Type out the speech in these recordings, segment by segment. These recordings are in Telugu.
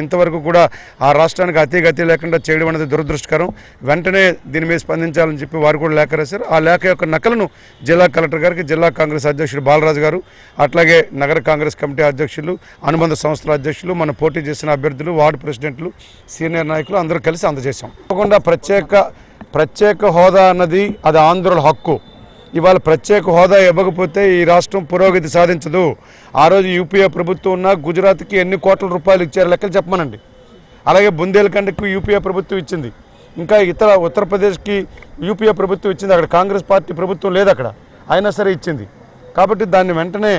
ఇంతవరకు కూడా ఆ రాష్ట్రానికి అతి గతి లేకుండా చేయడం అనేది దురదృష్టకరం. వెంటనే దీని మీద స్పందించాలని చెప్పి వారు కూడా లేఖ రాశారు. ఆ లేఖ యొక్క నకలను జిల్లా కలెక్టర్ గారికి జిల్లా కాంగ్రెస్ అధ్యక్షుడు బాలరాజు గారు అట్లాగే నగర కాంగ్రెస్ కమిటీ అధ్యక్షులు అనుబంధ సంస్థల అధ్యక్షులు మన పోటీ చేసిన అభ్యర్థులు వార్డు ప్రెసిడెంట్లు సీనియర్ నాయకులు అందరూ కలిసి అందజేశాం. తప్పకుండా ప్రత్యేక ప్రత్యేక హోదా అన్నది అది ఆంధ్రుల హక్కు. ఇవాళ ప్రత్యేక హోదా ఇవ్వకపోతే ఈ రాష్ట్రం పురోగతి సాధించదు. ఆ రోజు యూపీఏ ప్రభుత్వం ఉన్న గుజరాత్కి ఎన్ని కోట్ల రూపాయలు ఇచ్చారు లెక్కలు చెప్పమనండి. అలాగే బుందేల్ఖండ్కి యూపీఏ ప్రభుత్వం ఇచ్చింది. ఇంకా ఇతర ఉత్తరప్రదేశ్కి యూపీఏ ప్రభుత్వం ఇచ్చింది. అక్కడ కాంగ్రెస్ పార్టీ ప్రభుత్వం లేదు అక్కడ. అయినా సరే ఇచ్చింది. కాబట్టి దాన్ని వెంటనే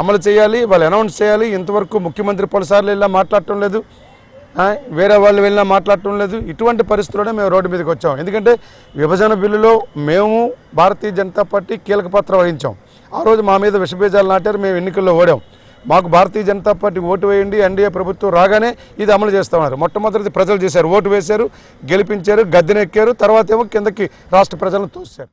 అమలు చేయాలి వాళ్ళు అనౌన్స్ చేయాలి. ఇంతవరకు ముఖ్యమంత్రి పలుసార్లు ఇలా మాట్లాడటం లేదు. వేరే వాళ్ళు వెళ్ళినా మాట్లాడటం లేదు. ఇటువంటి పరిస్థితుల్లోనే మేము రోడ్డు మీదకి వచ్చాం. ఎందుకంటే విభజన బిల్లులో మేము భారతీయ జనతా పార్టీ కీలక పాత్ర వహించాం. ఆ రోజు మా మీద విషబీజాలు నాటారు మేము ఎన్నికల్లో ఓడాం. మాకు భారతీయ జనతా పార్టీ ఓటు వేయండి ఎన్డీఏ ప్రభుత్వం రాగానే ఇది అమలు చేస్తామన్నారు మొట్టమొదటి ప్రజలు చేశారు. ఓటు వేశారు గెలిపించారు గద్దెనెక్కారు తర్వాత ఏమో కిందకి రాష్ట్ర ప్రజలను తోశారు.